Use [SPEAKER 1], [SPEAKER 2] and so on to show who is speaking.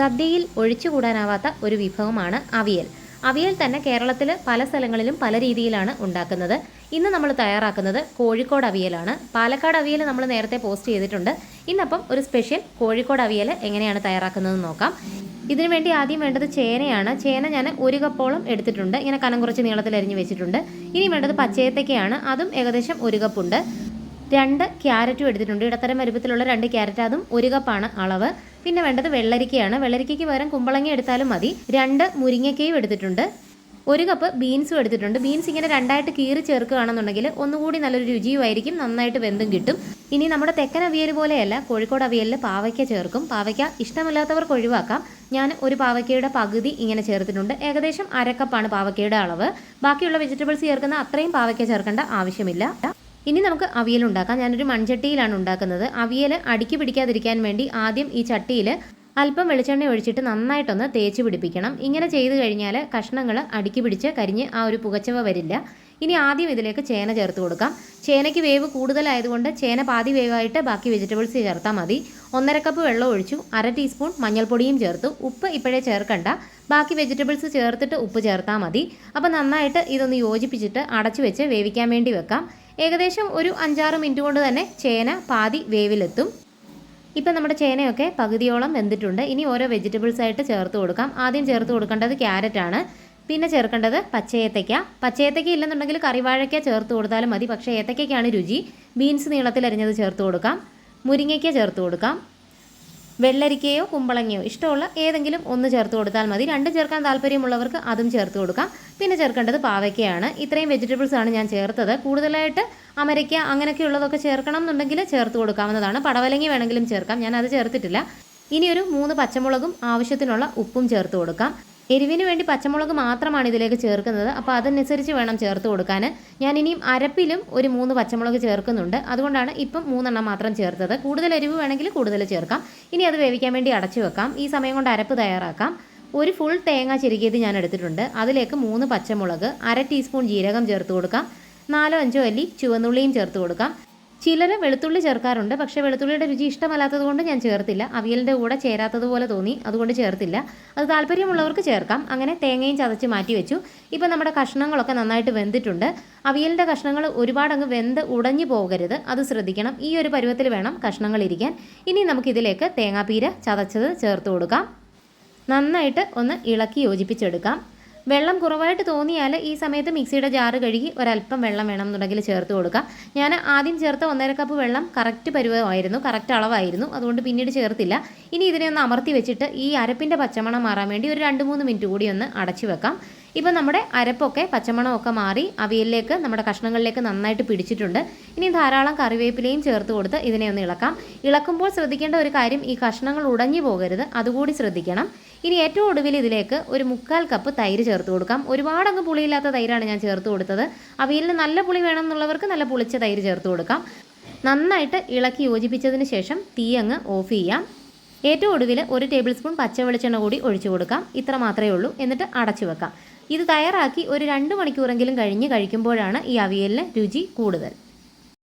[SPEAKER 1] സദ്യയിൽ ഒഴിച്ചുകൂടാനാവാത്ത ഒരു വിഭവമാണ് അവിയൽ. അവിയൽ തന്നെ കേരളത്തിൽ പല സ്ഥലങ്ങളിലും പല രീതിയിലാണ് ഉണ്ടാക്കുന്നത്. ഇന്ന് നമ്മൾ തയ്യാറാക്കുന്നത് കോഴിക്കോട് അവിയലാണ്. പാലക്കാട് അവിയൽ നമ്മൾ നേരത്തെ പോസ്റ്റ് ചെയ്തിട്ടുണ്ട്. ഇന്നപ്പം ഒരു സ്പെഷ്യൽ കോഴിക്കോട് അവിയൽ എങ്ങനെയാണ് തയ്യാറാക്കുന്നതെന്ന് നോക്കാം. ഇതിനു വേണ്ടി ആദ്യം വേണ്ടത് ചേനയാണ്. ചേന ഞാൻ ഒരു കപ്പോളം എടുത്തിട്ടുണ്ട്. ഇങ്ങനെ കനം കുറച്ച് നീളത്തിൽ അരിഞ്ഞ് വെച്ചിട്ടുണ്ട്. ഇനി വേണ്ടത് പച്ചയത്തക്കയാണ് അതും ഏകദേശം ഒരു കപ്പുണ്ട്. രണ്ട് ക്യാരറ്റും എടുത്തിട്ടുണ്ട്. ഇടത്തരം വലുപ്പത്തിലുള്ള രണ്ട് ക്യാരറ്റ് അതും ഒരു കപ്പാണ് അളവ്. പിന്നെ വേണ്ടത് വെള്ളരിക്കയാണ്. വെള്ളരിക്കയ്ക്ക് പകരം കുമ്പളങ്ങ എടുത്താലും മതി. രണ്ട് മുരിങ്ങക്കയും എടുത്തിട്ടുണ്ട്. ഒരു കപ്പ് ബീൻസും എടുത്തിട്ടുണ്ട്. ബീൻസ് ഇങ്ങനെ രണ്ടായിട്ട് കീറി ചേർക്കുകയാണെന്നുണ്ടെങ്കിൽ ഒന്നുകൂടി നല്ലൊരു രുചിയുമായിരിക്കും. നന്നായിട്ട് വെന്തും കിട്ടും. ഇനി നമ്മുടെ തെക്കൻ അവിയൽ പോലെയല്ല കോഴിക്കോട് അവിയലിൽ പാവയ്ക്ക ചേർക്കും. പാവയ്ക്ക ഇഷ്ടമില്ലാത്തവർക്ക് ഒഴിവാക്കാം. ഞാൻ ഒരു പാവയ്ക്കയുടെ പകുതി ഇങ്ങനെ ചേർത്തിട്ടുണ്ട്. ഏകദേശം അരക്കപ്പാണ് പാവയ്ക്കയുടെ അളവ്. ബാക്കിയുള്ള വെജിറ്റബിൾസ് ചേർക്കുന്ന അത്രയും പാവയ്ക്ക ചേർക്കേണ്ട ആവശ്യമില്ല. ഇനി നമുക്ക് അവിയൽ ഉണ്ടാക്കാം. ഞാനൊരു മൺചട്ടിയിലാണ് ഉണ്ടാക്കുന്നത്. അവിയൽ അടുക്കി പിടിക്കാതിരിക്കാൻ വേണ്ടി ആദ്യം ഈ ചട്ടിയിൽ അല്പം വെളിച്ചെണ്ണ ഒഴിച്ചിട്ട് നന്നായിട്ടൊന്ന് തേച്ച് പിടിപ്പിക്കണം. ഇങ്ങനെ ചെയ്തു കഴിഞ്ഞാൽ കഷ്ണങ്ങൾ അടുക്കി പിടിച്ച് കരിഞ്ഞ് ആ ഒരു പുകച്ചവ വരില്ല. ഇനി ആദ്യം ഇതിലേക്ക് ചേന ചേർത്ത് കൊടുക്കാം. ചേനയ്ക്ക് വേവ് കൂടുതലായതുകൊണ്ട് ചേന പാതി വേവായിട്ട് ബാക്കി വെജിറ്റബിൾസ് ചേർത്താൽ മതി. ഒന്നര കപ്പ് വെള്ളം ഒഴിച്ചു അര ടീസ്പൂൺ മഞ്ഞൾപ്പൊടിയും ചേർത്തു. ഉപ്പ് ഇപ്പോഴേ ചേർക്കണ്ട. ബാക്കി വെജിറ്റബിൾസ് ചേർത്തിട്ട് ഉപ്പ് ചേർത്താൽ മതി. അപ്പോൾ നന്നായിട്ട് ഇതൊന്ന് യോജിപ്പിച്ചിട്ട് അടച്ചു വെച്ച് വേവിക്കാൻ വേണ്ടി വെക്കാം. ഏകദേശം ഒരു അഞ്ചാറ് മിനിറ്റ് കൊണ്ട് തന്നെ ചേന പാതി വേവിലെത്തും. ഇപ്പം നമ്മുടെ ചേനയൊക്കെ പകുതിയോളം വെന്തിട്ടുണ്ട്. ഇനി ഓരോ വെജിറ്റബിൾസ് ആയിട്ട് ചേർത്ത് കൊടുക്കാം. ആദ്യം ചേർത്ത് കൊടുക്കേണ്ടത് ക്യാരറ്റ് ആണ് പിന്നെ ചേർക്കേണ്ടത് പച്ചയേത്തയ്ക്ക. പച്ചയേത്തയ്ക്ക ഇല്ലെന്നുണ്ടെങ്കിൽ കറിവാഴയ്ക്ക ചേർത്ത് കൊടുത്താലും മതി. പക്ഷേ ഏത്തയ്ക്കയ്ക്കാണ് രുചി. ബീൻസ് നീളത്തിൽ അരിഞ്ഞത് ചേർത്ത് കൊടുക്കാം. മുരിങ്ങയ്ക്ക ചേർത്ത് കൊടുക്കാം. വെള്ളരിക്കയോ കുമ്പളങ്ങയോ ഇഷ്ടമുള്ള ഏതെങ്കിലും ഒന്ന് ചേർത്ത് കൊടുത്താൽ മതി. രണ്ട് ചേർക്കാൻ താല്പര്യമുള്ളവർക്ക് അതും ചേർത്ത് കൊടുക്കാം. പിന്നെ ചേർക്കേണ്ടത് പാവയ്ക്കയാണ്. ഇത്രയും വെജിറ്റബിൾസ് ആണ് ഞാൻ ചേർത്തത്. കൂടുതലായിട്ട് അമരയ്ക്ക അങ്ങനെയൊക്കെ ഉള്ളതൊക്കെ ചേർക്കണം എന്നുണ്ടെങ്കിൽ ചേർത്ത് കൊടുക്കാവുന്നതാണ്. പടവലങ്ങി വേണമെങ്കിലും ചേർക്കാം. ഞാൻ അത് ചേർത്തിട്ടില്ല. ഇനി ഒരു മൂന്ന് പച്ചമുളകും ആവശ്യത്തിനുള്ള ഉപ്പും ചേർത്ത് കൊടുക്കാം. എരിവിന് വേണ്ടി പച്ചമുളക് മാത്രമാണ് ഇതിലേക്ക് ചേർക്കുന്നത്. അപ്പോൾ അതനുസരിച്ച് വേണം ചേർത്ത് കൊടുക്കാൻ. ഞാൻ ഇനിയും അരപ്പിലും ഒരു മൂന്ന് പച്ചമുളക് ചേർക്കുന്നുണ്ട്. അതുകൊണ്ടാണ് ഇപ്പം മൂന്നെണ്ണം മാത്രം ചേർത്തത്. കൂടുതൽ എരിവ് വേണമെങ്കിൽ കൂടുതൽ ചേർക്കാം. ഇനി അത് വേവിക്കാൻ വേണ്ടി അടച്ചു വെക്കാം. ഈ സമയം കൊണ്ട് അരപ്പ് തയ്യാറാക്കാം. ഒരു ഫുൾ തേങ്ങ ചെരുകിയത് ഞാൻ എടുത്തിട്ടുണ്ട്. അതിലേക്ക് മൂന്ന് പച്ചമുളക് അര ടീസ്പൂൺ ജീരകം ചേർത്ത് കൊടുക്കാം. നാലോ അഞ്ചോ അല്ലി ചുവന്നുള്ളിയും ചേർത്ത് കൊടുക്കാം. ചിലർ വെളുത്തുള്ളി ചേർക്കാറുണ്ട്. പക്ഷേ വെളുത്തുള്ളിയുടെ രുചി ഇഷ്ടമല്ലാത്തത് കൊണ്ട് ഞാൻ ചേർത്തില്ല. അവിയലിന്റെ കൂടെ ചേരാത്തതുപോലെ തോന്നി. അതുകൊണ്ട് ചേർത്തില്ല. അത് താല്പര്യമുള്ളവർക്ക് ചേർക്കാം. അങ്ങനെ തേങ്ങയും ചതച്ച് മാറ്റി വെച്ചു. ഇപ്പം നമ്മുടെ കഷ്ണങ്ങളൊക്കെ നന്നായിട്ട് വെന്തിട്ടുണ്ട്. അവിയലിന്റെ കഷ്ണങ്ങൾ ഒരുപാട് അങ്ങ് വെന്ത് ഉടഞ്ഞു പോകരുത്. അത് ശ്രദ്ധിക്കണം. ഈ ഒരു പരുവത്തിൽ വേണം കഷ്ണങ്ങൾ ഇരിക്കാൻ. ഇനി നമുക്കിതിലേക്ക് തേങ്ങാപ്പീര ചതച്ചത് ചേർത്ത് കൊടുക്കാം. നന്നായിട്ട് ഒന്ന് ഇളക്കി യോജിപ്പിച്ചെടുക്കാം. വെള്ളം കുറവായിട്ട് തോന്നിയാൽ ഈ സമയത്ത് മിക്സിയുടെ ജാറ് കഴുകി ഒരല്പം വെള്ളം വേണം എന്നുണ്ടെങ്കിൽ ചേർത്ത് കൊടുക്കാം. ഞാൻ ആദ്യം ചേർത്ത ഒന്നര കപ്പ് വെള്ളം കറക്റ്റ് പരുവമായിരുന്നു കറക്റ്റ് അളവായിരുന്നു. അതുകൊണ്ട് പിന്നീട് ചേർത്തില്ല. ഇനി ഇതിനെ ഒന്ന് അമർത്തി വെച്ചിട്ട് ഈ അരപ്പിന്റെ പച്ചമണം മാറാൻ വേണ്ടി ഒരു രണ്ട് മൂന്ന് മിനിറ്റ് കൂടി ഒന്ന് അടച്ചു വെക്കാം. ഇപ്പം നമ്മുടെ അരപ്പൊക്കെ പച്ചമണമൊക്കെ മാറി അവിയലിലേക്ക് നമ്മുടെ കഷ്ണങ്ങളിലേക്ക് നന്നായിട്ട് പിടിച്ചിട്ടുണ്ട്. ഇനി ധാരാളം കറിവേപ്പിലയും ചേർത്ത് കൊടുത്ത് ഇതിനെ ഒന്ന് ഇളക്കാം. ഇളക്കുമ്പോൾ ശ്രദ്ധിക്കേണ്ട ഒരു കാര്യം ഈ കഷ്ണങ്ങൾ ഉടഞ്ഞു പോകരുത്. അതുകൂടി ശ്രദ്ധിക്കണം. ഇനി ഏറ്റവും ഒടുവിൽ ഇതിലേക്ക് ഒരു മുക്കാൽ കപ്പ് തൈര് ചേർത്ത് കൊടുക്കാം. ഒരുപാടങ്ങ് പുളിയില്ലാത്ത തൈരാണ് ഞാൻ ചേർത്ത് കൊടുത്തത്. അവിയലിന് നല്ല പുളി വേണം എന്നുള്ളവർക്ക് നല്ല പുളിച്ച തൈര് ചേർത്ത് കൊടുക്കാം. നന്നായിട്ട് ഇളക്കി യോജിപ്പിച്ചതിന് ശേഷം തീ അങ്ങ് ഓഫ് ചെയ്യാം. ഏറ്റവും ഒടുവിൽ ഒരു ടേബിൾ സ്പൂൺ പച്ച വെളിച്ചെണ്ണ കൂടി ഒഴിച്ചു കൊടുക്കാം. ഇത്ര മാത്രമേ ഉള്ളൂ. എന്നിട്ട് അടച്ചു വെക്കാം. ഇത് തയ്യാറാക്കി ഒരു രണ്ട് മണിക്കൂറെങ്കിലും കഴിഞ്ഞ് കഴിക്കുമ്പോഴാണ് ഈ അവിയലിന് രുചി കൂടുതൽ.